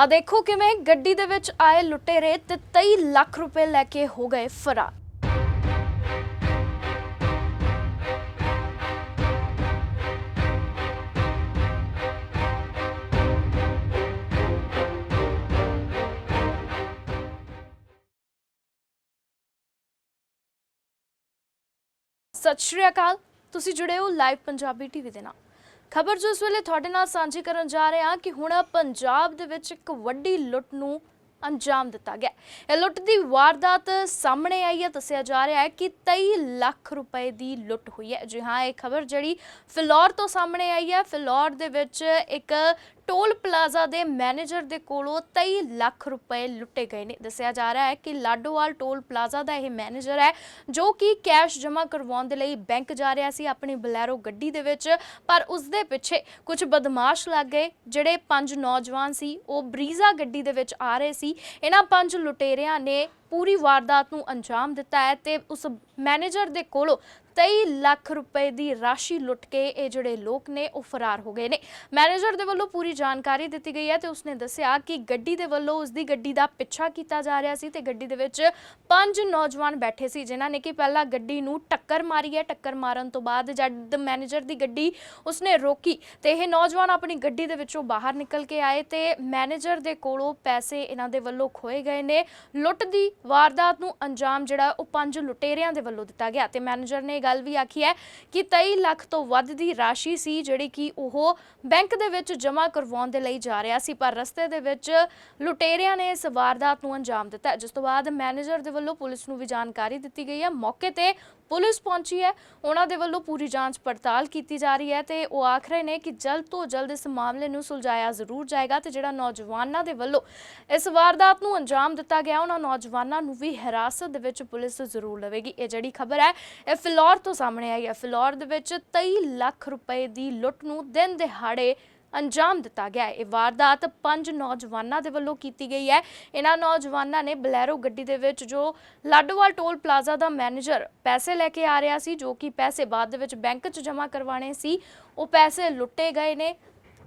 ਆ ਦੇਖੋ ਕਿਵੇਂ ਗੱਡੀ ਦੇ ਵਿੱਚ ਆਏ ਲੁਟੇਰੇ ਤੇ 23 ਲੱਖ ਰੁਪਏ ਲੈ ਕੇ ਹੋ ਗਏ ਫਰਾਰ। ਸਤਿ ਸ਼੍ਰੀ ਅਕਾਲ, ਤੁਸੀਂ ਜੁੜੇ ਹੋ ਲਾਈਵ ਪੰਜਾਬੀ ਟੀਵੀ ਦੇ ਨਾਲ। ਖਬਰ ਜੋ ਇਸ ਵੇਲੇ ਤੁਹਾਡੇ ਨਾਲ ਸਾਂਝੀ ਕਰਨ ਜਾ ਰਹੇ ਹਾਂ ਕਿ ਹੁਣ ਪੰਜਾਬ ਦੇ ਵਿੱਚ ਇੱਕ ਵੱਡੀ ਲੁੱਟ ਨੂੰ ਅੰਜਾਮ ਦਿੱਤਾ ਗਿਆ ਇਹ ਲੁੱਟ ਦੀ ਵਾਰਦਾਤ ਸਾਹਮਣੇ ਆਈ ਹੈ। ਦੱਸਿਆ ਜਾ ਰਿਹਾ ਹੈ ਕਿ 23 ਲੱਖ ਰੁਪਏ ਦੀ ਲੁੱਟ ਹੋਈ ਹੈ। ਜੀ ਹਾਂ, ਇਹ ਖਬਰ ਜਿਹੜੀ ਫਿਲੌਰ ਤੋਂ ਸਾਹਮਣੇ ਆਈ ਹੈ। ਫਿਲੌਰ ਦੇ ਵਿੱਚ ਇੱਕ ਟੋਲ ਪਲਾਜ਼ਾ ਦੇ ਮੈਨੇਜਰ ਦੇ ਕੋਲੋਂ 23 ਲੱਖ ਰੁਪਏ ਲੁੱਟੇ ਗਏ ਨੇ। ਦੱਸਿਆ ਜਾ ਰਿਹਾ ਹੈ ਕਿ ਲਾਡੋਵਾਲ ਟੋਲ ਪਲਾਜ਼ਾ ਦਾ ਇਹ ਮੈਨੇਜਰ ਹੈ, ਜੋ ਕਿ ਕੈਸ਼ ਜਮ੍ਹਾਂ ਕਰਵਾਉਣ ਦੇ ਲਈ ਬੈਂਕ ਜਾ ਰਿਹਾ ਸੀ ਆਪਣੀ ਬਲੈਰੋ ਗੱਡੀ ਦੇ ਵਿੱਚ, ਪਰ ਉਸ ਦੇ ਪਿੱਛੇ ਕੁਝ ਬਦਮਾਸ਼ ਲੱਗ ਗਏ, ਜਿਹੜੇ ਪੰਜ ਨੌਜਵਾਨ ਸੀ, ਉਹ ਬਰੀਜ਼ਾ ਗੱਡੀ ਦੇ ਵਿੱਚ ਆ ਰਹੇ ਸੀ। ਇਹਨਾਂ ਪੰਜ ਲੁਟੇਰਿਆਂ ਨੇ ਪੂਰੀ ਵਾਰਦਾਤ ਨੂੰ ਅੰਜਾਮ ਦਿੱਤਾ ਹੈ ਤੇ ਉਸ ਮੈਨੇਜਰ ਦੇ ਕੋਲੋਂ 23 ਲੱਖ ਰੁਪਏ ਦੀ ਰਾਸ਼ੀ ਲੁੱਟ ਕੇ ਇਹ ਜਿਹੜੇ ਲੋਕ ਨੇ ਉਹ ਫਰਾਰ ਹੋ ਗਏ ਨੇ। ਮੈਨੇਜਰ ਦੇ ਵੱਲੋਂ ਪੂਰੀ ਜਾਣਕਾਰੀ ਦਿੱਤੀ ਗਈ ਹੈ ਤੇ ਉਸਨੇ ਦੱਸਿਆ ਕਿ ਗੱਡੀ ਦੇ ਵੱਲੋਂ ਉਸ ਦੀ ਗੱਡੀ ਦਾ ਪਿੱਛਾ ਕੀਤਾ ਜਾ ਰਿਹਾ ਸੀ ਤੇ ਗੱਡੀ ਦੇ ਵਿੱਚ ਪੰਜ ਨੌਜਵਾਨ ਬੈਠੇ ਸੀ, ਜਿਨ੍ਹਾਂ ਨੇ ਕਿ ਪਹਿਲਾਂ ਗੱਡੀ ਨੂੰ ਟੱਕਰ ਮਾਰੀ ਹੈ। ਟੱਕਰ ਮਾਰਨ ਤੋਂ ਬਾਅਦ ਜਦ ਮੈਨੇਜਰ ਦੀ ਗੱਡੀ ਉਸਨੇ ਰੋਕੀ ਤੇ ਇਹ ਨੌਜਵਾਨ ਆਪਣੀ ਗੱਡੀ ਦੇ ਵਿੱਚੋਂ ਬਾਹਰ ਨਿਕਲ ਕੇ ਆਏ ਤੇ ਮੈਨੇਜਰ ਦੇ ਕੋਲੋਂ ਪੈਸੇ ਇਹਨਾਂ ਦੇ ਵੱਲੋਂ ਖੋਏ ਗਏ ਨੇ। ਲੁੱਟ ਦੀ ਵਾਰਦਾਤ ਨੂੰ ਅੰਜਾਮ ਜਿਹੜਾ ਉਹ ਪੰਜ ਲੁਟੇਰਿਆਂ ਦੇ ਵੱਲੋਂ ਦਿੱਤਾ ਗਿਆ ਤੇ ਮੈਨੇਜਰ ਨੇ ਇਹ ਗੱਲ ਵੀ ਆਖੀ ਹੈ ਕਿ 23 ਲੱਖ ਤੋਂ ਵੱਧ ਦੀ ਰਾਸ਼ੀ ਸੀ ਜਿਹੜੀ ਕਿ ਉਹ ਬੈਂਕ ਦੇ ਵਿੱਚ ਜਮ੍ਹਾਂ ਕਰਵਾਉਣ ਦੇ ਲਈ ਜਾ ਰਿਹਾ ਸੀ, ਪਰ ਰਸਤੇ ਦੇ ਵਿੱਚ ਲੁਟੇਰਿਆਂ ਨੇ ਇਸ ਵਾਰਦਾਤ ਨੂੰ ਅੰਜਾਮ ਦਿੱਤਾ ਜਿਸ ਤੋਂ ਬਾਅਦ ਮੈਨੇਜਰ ਦੇ ਵੱਲੋਂ ਪੁਲਿਸ ਨੂੰ ਵੀ ਜਾਣਕਾਰੀ ਦਿੱਤੀ ਗਈ ਹੈ। ਮੌਕੇ ਤੇ ਪੁਲਿਸ ਪਹੁੰਚੀ ਹੈ। ਉਹਨਾਂ ਦੇ ਵੱਲੋਂ ਪੂਰੀ ਜਾਂਚ ਪੜਤਾਲ ਕੀਤੀ ਜਾ ਰਹੀ ਹੈ ਤੇ ਉਹ ਆਖ ਰਹੇ ਨੇ ਕਿ ਜਲਦ ਤੋਂ ਜਲਦ ਇਸ ਮਾਮਲੇ ਨੂੰ ਸੁਲਝਾਇਆ ਜ਼ਰੂਰ ਜਾਏਗਾ ਤੇ ਜਿਹੜਾ ਨੌਜਵਾਨਾਂ ਦੇ ਵੱਲੋਂ ਇਸ ਵਾਰਦਾਤ ਨੂੰ ਅੰਜਾਮ ਦਿੱਤਾ ਗਿਆ, ਉਹਨਾਂ ਨੌਜਵਾਨਾਂ ਨੂੰ ਵੀ ਹਿਰਾਸਤ ਦੇ ਵਿੱਚ ਪੁਲਿਸ ਜ਼ਰੂਰ ਲਵੇਗੀ। ਇਹ ਜਿਹੜੀ ਖਬਰ ਹੈ, ਇਹ ਫਿਲੌਰ ਤੋਂ ਸਾਹਮਣੇ ਆਈ ਹੈ। ਫਿਲੌਰ ਦੇ ਵਿੱਚ 23 ਲੱਖ ਰੁਪਏ ਦੀ ਲੁੱਟ ਨੂੰ ਦਿਨ ਦਿਹਾੜੇ ਅੰਜਾਮ ਦਿੱਤਾ ਗਿਆ ਹੈ। ਇਹ ਵਾਰਦਾਤ ਪੰਜ ਨੌਜਵਾਨਾਂ ਦੇ ਵੱਲੋਂ ਕੀਤੀ ਗਈ ਹੈ। ਇਹਨਾਂ ਨੌਜਵਾਨਾਂ ਨੇ ਬਲੈਰੋ ਗੱਡੀ ਦੇ ਵਿੱਚ ਜੋ ਲਾਡੋਵਾਲ ਟੋਲ ਪਲਾਜ਼ਾ ਦਾ ਮੈਨੇਜਰ ਪੈਸੇ ਲੈ ਕੇ ਆ ਰਿਹਾ ਸੀ, ਜੋ ਕਿ ਪੈਸੇ ਬਾਅਦ ਦੇ ਵਿੱਚ ਬੈਂਕ 'ਚ ਜਮ੍ਹਾਂ ਕਰਵਾਣੇ ਸੀ, ਉਹ ਪੈਸੇ ਲੁੱਟੇ ਗਏ ਨੇ।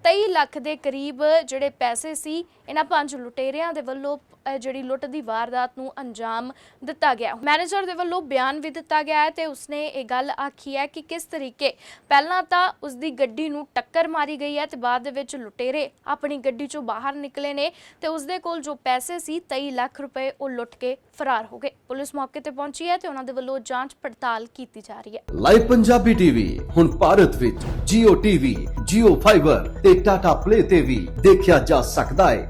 23 ਲੱਖ ਦੇ ਕਰੀਬ ਜਿਹੜੇ ਪੈਸੇ ਸੀ, ਇਹਨਾਂ ਪੰਜ ਲੁਟੇਰਿਆਂ ਦੇ ਵੱਲੋਂ ਜਿਹੜੀ ਲੁੱਟ ਦੀ ਵਾਰਦਾਤ ਨੂੰ ਅੰਜਾਮ ਦਿੱਤਾ ਗਿਆ। ਮੈਨੇਜਰ ਦੇ ਵੱਲੋਂ ਬਿਆਨ ਵੀ ਦਿੱਤਾ ਗਿਆ ਹੈ ਤੇ ਉਸਨੇ ਇਹ ਗੱਲ ਆਖੀ ਹੈ ਕਿ ਕਿਸ ਤਰੀਕੇ ਪਹਿਲਾਂ ਤਾਂ ਉਸ ਦੀ ਗੱਡੀ ਨੂੰ ਟੱਕਰ ਮਾਰੀ ਗਈ ਹੈ ਤੇ ਬਾਅਦ ਦੇ ਵਿੱਚ ਲੁਟੇਰੇ ਆਪਣੀ ਗੱਡੀ ਚੋਂ ਬਾਹਰ ਨਿਕਲੇ ਨੇ ਤੇ ਉਸ ਦੇ ਕੋਲ ਜੋ ਪੈਸੇ ਸੀ 23 ਲੱਖ ਰੁਪਏ ਉਹ ਲੁੱਟ ਕੇ ਫਰਾਰ ਹੋ ਗਏ। ਪੁਲਿਸ ਮੌਕੇ ਤੇ ਪਹੁੰਚੀ ਹੈ ਤੇ ਉਹਨਾਂ ਦੇ ਵੱਲੋਂ ਜਾਂਚ ਪੜਤਾਲ ਕੀਤੀ ਜਾ ਰਹੀ ਹੈ। ਲਾਈਵ ਪੰਜਾਬੀ ਟੀਵੀ ਹੁਣ ਭਾਰਤ ਵਿੱਚ Jio TV, Jio Fiber ਤੇ Tata Play ਤੇ ਵੀ ਦੇਖਿਆ ਜਾ ਸਕਦਾ ਹੈ।